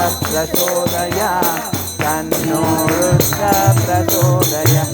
प्रचोदया तन्नो प्रचोदया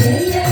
Yeah.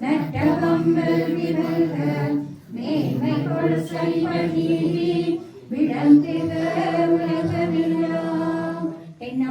நட்டவம்பல் விமல்க மேன்மை கொள் சைவநீதி விளங்குக உலகமெல்லாம் என்